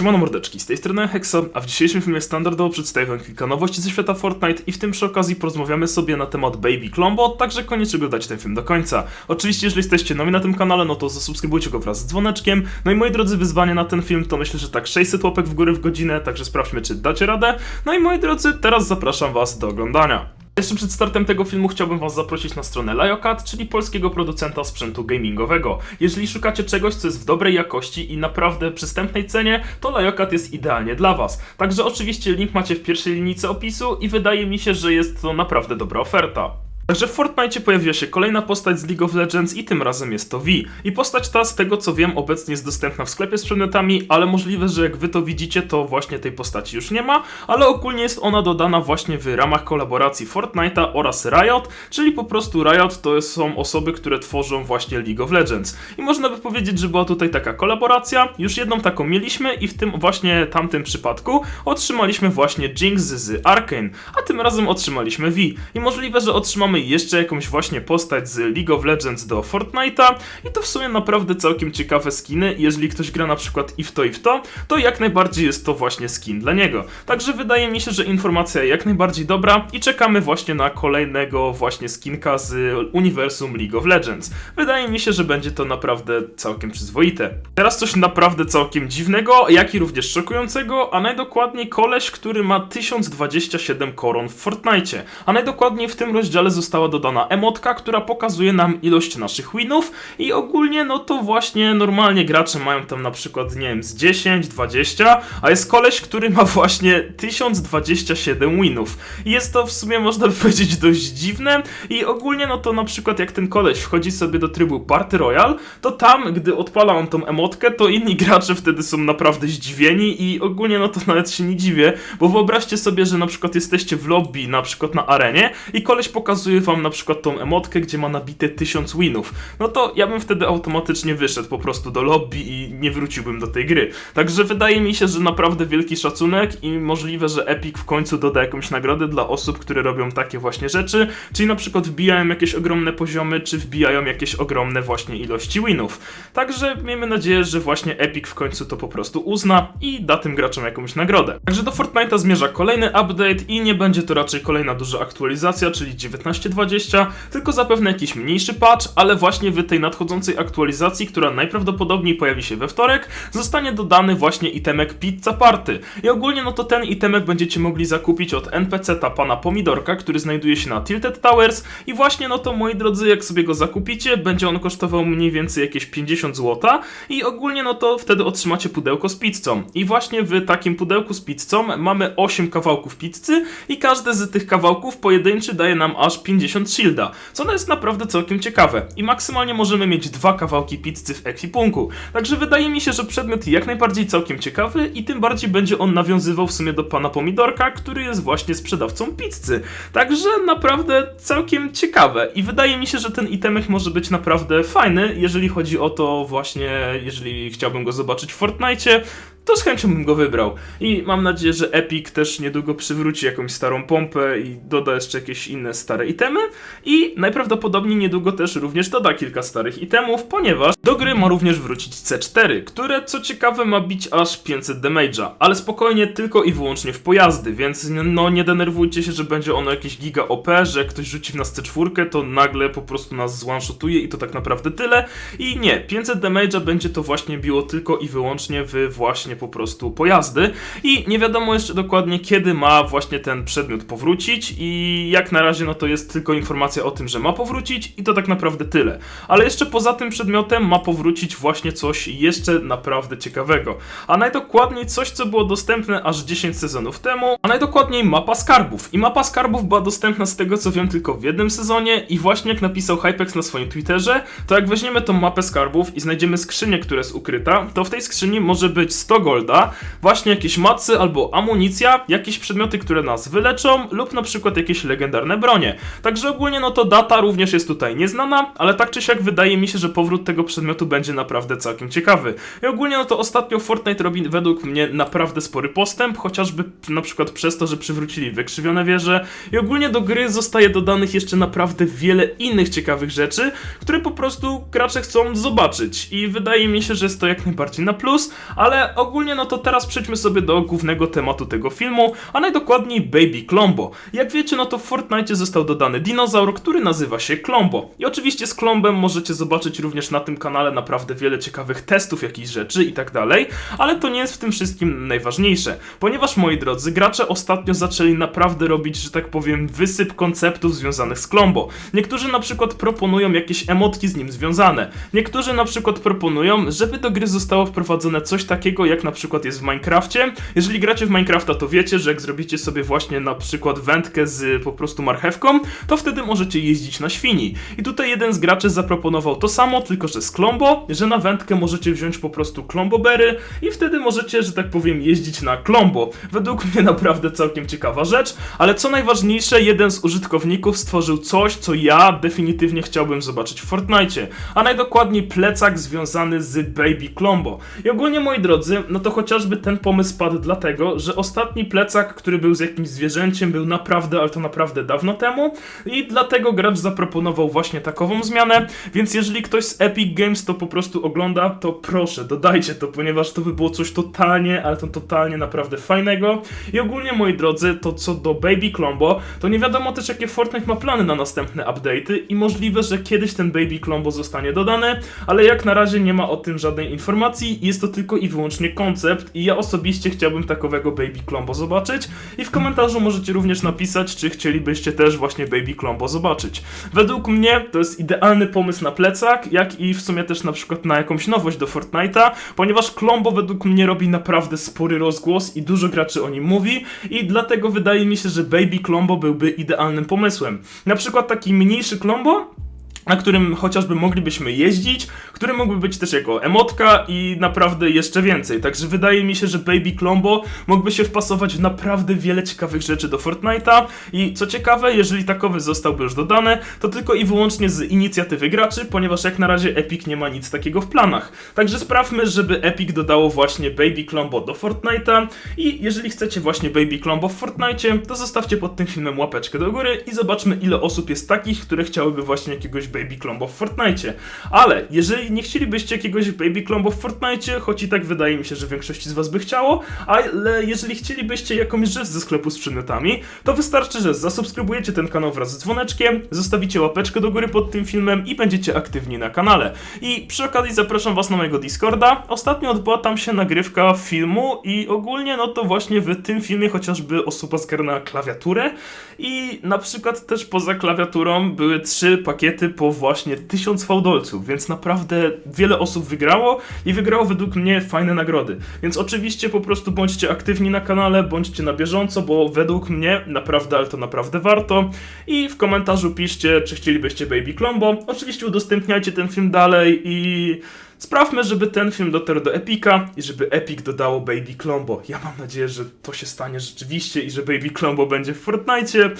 Siemano mordeczki, z tej strony Hexa, a w dzisiejszym filmie standardowo przedstawię wam kilka nowości ze świata Fortnite i w tym przy okazji porozmawiamy sobie na temat Baby Klombo, także koniecznie oglądajcie ten film do końca. Oczywiście, jeżeli jesteście nowi na tym kanale, no to zasubskrybujcie go wraz z dzwoneczkiem. No i moi drodzy, wyzwanie na ten film to myślę, że tak 600 łapek w górę w godzinę, także sprawdźmy, czy dacie radę. No i moi drodzy, teraz zapraszam was do oglądania. Jeszcze przed startem tego filmu chciałbym Was zaprosić na stronę Liocat, czyli polskiego producenta sprzętu gamingowego. Jeżeli szukacie czegoś, co jest w dobrej jakości i naprawdę przystępnej cenie, to Liocat jest idealnie dla Was. Także oczywiście link macie w pierwszej linijce opisu i wydaje mi się, że jest to naprawdę dobra oferta. Także w Fortnite pojawiła się kolejna postać z League of Legends i tym razem jest to V. I postać ta, z tego co wiem, obecnie jest dostępna w sklepie z przedmiotami, ale możliwe, że jak wy to widzicie, to właśnie tej postaci już nie ma, ale ogólnie jest ona dodana właśnie w ramach kolaboracji Fortnite'a oraz Riot, czyli po prostu Riot to są osoby, które tworzą właśnie League of Legends. I można by powiedzieć, że była tutaj taka kolaboracja, już jedną taką mieliśmy i w tym właśnie tamtym przypadku otrzymaliśmy właśnie Jinx z Arkane, a tym razem otrzymaliśmy V. I możliwe, że otrzymamy jeszcze jakąś właśnie postać z League of Legends do Fortnite'a i to w sumie naprawdę całkiem ciekawe skiny. Jeżeli ktoś gra na przykład i w to i w to, to jak najbardziej jest to właśnie skin dla niego. Także wydaje mi się, że informacja jak najbardziej dobra i czekamy właśnie na kolejnego właśnie skinka z uniwersum League of Legends. Wydaje mi się, że będzie to naprawdę całkiem przyzwoite. Teraz coś naprawdę całkiem dziwnego, jak i również szokującego, a najdokładniej koleś, który ma 1027 koron w Fortnite. A najdokładniej w tym rozdziale została dodana emotka, która pokazuje nam ilość naszych winów i ogólnie no to właśnie normalnie gracze mają tam na przykład, nie wiem, z 10, 20, a jest koleś, który ma właśnie 1027 winów. Jest to w sumie można powiedzieć dość dziwne i ogólnie no to na przykład jak ten koleś wchodzi sobie do trybu Party Royale, to tam, gdy odpala on tą emotkę, to inni gracze wtedy są naprawdę zdziwieni i ogólnie no to nawet się nie dziwię, bo wyobraźcie sobie, że na przykład jesteście w lobby, na przykład na arenie i koleś pokazuje wam na przykład tą emotkę, gdzie ma nabite 1000 winów. No to ja bym wtedy automatycznie wyszedł po prostu do lobby i nie wróciłbym do tej gry. Także wydaje mi się, że naprawdę wielki szacunek i możliwe, że Epic w końcu doda jakąś nagrodę dla osób, które robią takie właśnie rzeczy, czyli na przykład wbijają jakieś ogromne poziomy, czy wbijają jakieś ogromne właśnie ilości winów. Także miejmy nadzieję, że właśnie Epic w końcu to po prostu uzna i da tym graczom jakąś nagrodę. Także do Fortnite'a zmierza kolejny update i nie będzie to raczej kolejna duża aktualizacja, czyli 19.20, tylko zapewne jakiś mniejszy patch, ale właśnie w tej nadchodzącej aktualizacji, która najprawdopodobniej pojawi się we wtorek, zostanie dodany właśnie itemek Pizza Party. I ogólnie no to ten itemek będziecie mogli zakupić od NPC-ta pana Pomidorka, który znajduje się na Tilted Towers i właśnie no to moi drodzy, jak sobie go zakupicie, będzie on kosztował mniej więcej jakieś 50 zł i ogólnie no to wtedy otrzymacie pudełko z pizzą. I właśnie w takim pudełku z pizzą mamy 8 kawałków pizzy i każdy z tych kawałków pojedynczy daje nam aż 50 shielda, co no jest naprawdę całkiem ciekawe. I maksymalnie możemy mieć dwa kawałki pizzy w ekwipunku. Także wydaje mi się, że przedmiot jak najbardziej całkiem ciekawy i tym bardziej będzie on nawiązywał w sumie do pana Pomidorka, który jest właśnie sprzedawcą pizzy. Także naprawdę całkiem ciekawe i wydaje mi się, że ten itemek może być naprawdę fajny, jeżeli chodzi o to właśnie, jeżeli chciałbym go zobaczyć w Fortnite, to z chęcią bym go wybrał. I mam nadzieję, że Epic też niedługo przywróci jakąś starą pompę i doda jeszcze jakieś inne stare itemy. I najprawdopodobniej niedługo też również doda kilka starych itemów, ponieważ do gry ma również wrócić C4, które co ciekawe ma bić aż 500 damage'a, ale spokojnie tylko i wyłącznie w pojazdy, więc no nie denerwujcie się, że będzie ono jakieś giga OP, że ktoś rzuci w nas C4, to nagle po prostu nas zwanshotuje i to tak naprawdę tyle. I nie, 500 damage'a będzie to właśnie biło tylko i wyłącznie w właśnie po prostu pojazdy i nie wiadomo jeszcze dokładnie kiedy ma właśnie ten przedmiot powrócić i jak na razie no to jest tylko informacja o tym, że ma powrócić i to tak naprawdę tyle. Ale jeszcze poza tym przedmiotem ma powrócić właśnie coś jeszcze naprawdę ciekawego. A najdokładniej coś, co było dostępne aż 10 sezonów temu, a najdokładniej mapa skarbów. I mapa skarbów była dostępna z tego co wiem tylko w jednym sezonie i właśnie jak napisał Hypex na swoim Twitterze, to jak weźmiemy tą mapę skarbów i znajdziemy skrzynię, która jest ukryta, to w tej skrzyni może być 100 golda, właśnie jakieś macy albo amunicja, jakieś przedmioty, które nas wyleczą lub na przykład jakieś legendarne bronie. Także ogólnie no to data również jest tutaj nieznana, ale tak czy siak wydaje mi się, że powrót tego przedmiotu będzie naprawdę całkiem ciekawy. I ogólnie no to ostatnio Fortnite robi według mnie naprawdę spory postęp, chociażby na przykład przez to, że przywrócili wykrzywione wieże i ogólnie do gry zostaje dodanych jeszcze naprawdę wiele innych ciekawych rzeczy, które po prostu gracze chcą zobaczyć i wydaje mi się, że jest to jak najbardziej na plus, ale ogólnie ogólnie no to teraz przejdźmy sobie do głównego tematu tego filmu, a najdokładniej Baby Klombo. Jak wiecie, no to w Fortnite został dodany dinozaur, który nazywa się Klombo. I oczywiście z Klombem możecie zobaczyć również na tym kanale naprawdę wiele ciekawych testów jakichś rzeczy i tak dalej, ale to nie jest w tym wszystkim najważniejsze, ponieważ moi drodzy, gracze ostatnio zaczęli naprawdę robić, że tak powiem, wysyp konceptów związanych z Klombo. Niektórzy na przykład proponują jakieś emotki z nim związane. Niektórzy na przykład proponują, żeby do gry zostało wprowadzone coś takiego, jak na przykład jest w Minecrafcie. Jeżeli gracie w Minecrafta, to wiecie, że jak zrobicie sobie właśnie na przykład wędkę z po prostu marchewką, to wtedy możecie jeździć na świni. I tutaj jeden z graczy zaproponował to samo, tylko że z klombo, że na wędkę możecie wziąć po prostu klombobery i wtedy możecie, że tak powiem, jeździć na klombo. Według mnie naprawdę całkiem ciekawa rzecz, ale co najważniejsze, jeden z użytkowników stworzył coś, co ja definitywnie chciałbym zobaczyć w Fortnite, a najdokładniej plecak związany z Baby Klombo. I ogólnie, moi drodzy, no to chociażby ten pomysł padł dlatego, że ostatni plecak, który był z jakimś zwierzęciem, był naprawdę, ale to naprawdę dawno temu i dlatego gracz zaproponował właśnie takową zmianę, więc jeżeli ktoś z Epic Games to po prostu ogląda, to proszę, dodajcie to, ponieważ to by było coś totalnie, ale to totalnie naprawdę fajnego. I ogólnie, moi drodzy, to co do Baby Klombo, to nie wiadomo też jakie Fortnite ma plany na następne update'y i możliwe, że kiedyś ten Baby Klombo zostanie dodany, ale jak na razie nie ma o tym żadnej informacji, jest to tylko i wyłącznie koncept i ja osobiście chciałbym takowego Baby Klombo zobaczyć i w komentarzu możecie również napisać, czy chcielibyście też właśnie Baby Klombo zobaczyć. Według mnie to jest idealny pomysł na plecak, jak i w sumie też na przykład na jakąś nowość do Fortnite'a, ponieważ Klombo według mnie robi naprawdę spory rozgłos i dużo graczy o nim mówi i dlatego wydaje mi się, że Baby Klombo byłby idealnym pomysłem. Na przykład taki mniejszy Klombo na którym chociażby moglibyśmy jeździć, który mógłby być też jako emotka i naprawdę jeszcze więcej. Także wydaje mi się, że Baby Klombo mógłby się wpasować w naprawdę wiele ciekawych rzeczy do Fortnite'a i co ciekawe, jeżeli takowy zostałby już dodany, to tylko i wyłącznie z inicjatywy graczy, ponieważ jak na razie Epic nie ma nic takiego w planach. Także sprawmy, żeby Epic dodało właśnie Baby Klombo do Fortnite'a i jeżeli chcecie właśnie Baby Klombo w Fortnite, to zostawcie pod tym filmem łapeczkę do góry i zobaczmy ile osób jest takich, które chciałyby właśnie jakiegoś Baby Klombo w Fortnite. Ale jeżeli nie chcielibyście jakiegoś Baby Klombo w Fortnite, choć i tak wydaje mi się, że większości z was by chciało, ale jeżeli chcielibyście jakąś rzecz ze sklepu z przedmiotami, to wystarczy, że zasubskrybujecie ten kanał wraz z dzwoneczkiem, zostawicie łapeczkę do góry pod tym filmem i będziecie aktywni na kanale. I przy okazji zapraszam was na mojego Discorda. Ostatnio odbyła tam się nagrywka filmu i ogólnie no to właśnie w tym filmie chociażby osoba zgarnęła klawiaturę i na przykład też poza klawiaturą były trzy pakiety po właśnie 1000 fałdolców, więc naprawdę wiele osób wygrało i wygrało według mnie fajne nagrody. Więc oczywiście po prostu bądźcie aktywni na kanale, bądźcie na bieżąco, bo według mnie naprawdę, ale to naprawdę warto. I w komentarzu piszcie, czy chcielibyście Baby Klombo. Oczywiście udostępniajcie ten film dalej i sprawmy, żeby ten film dotarł do Epika i żeby Epic dodało Baby Klombo. Ja mam nadzieję, że to się stanie rzeczywiście i że Baby Klombo będzie w Fortnite.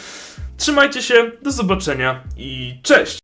Trzymajcie się, do zobaczenia i cześć!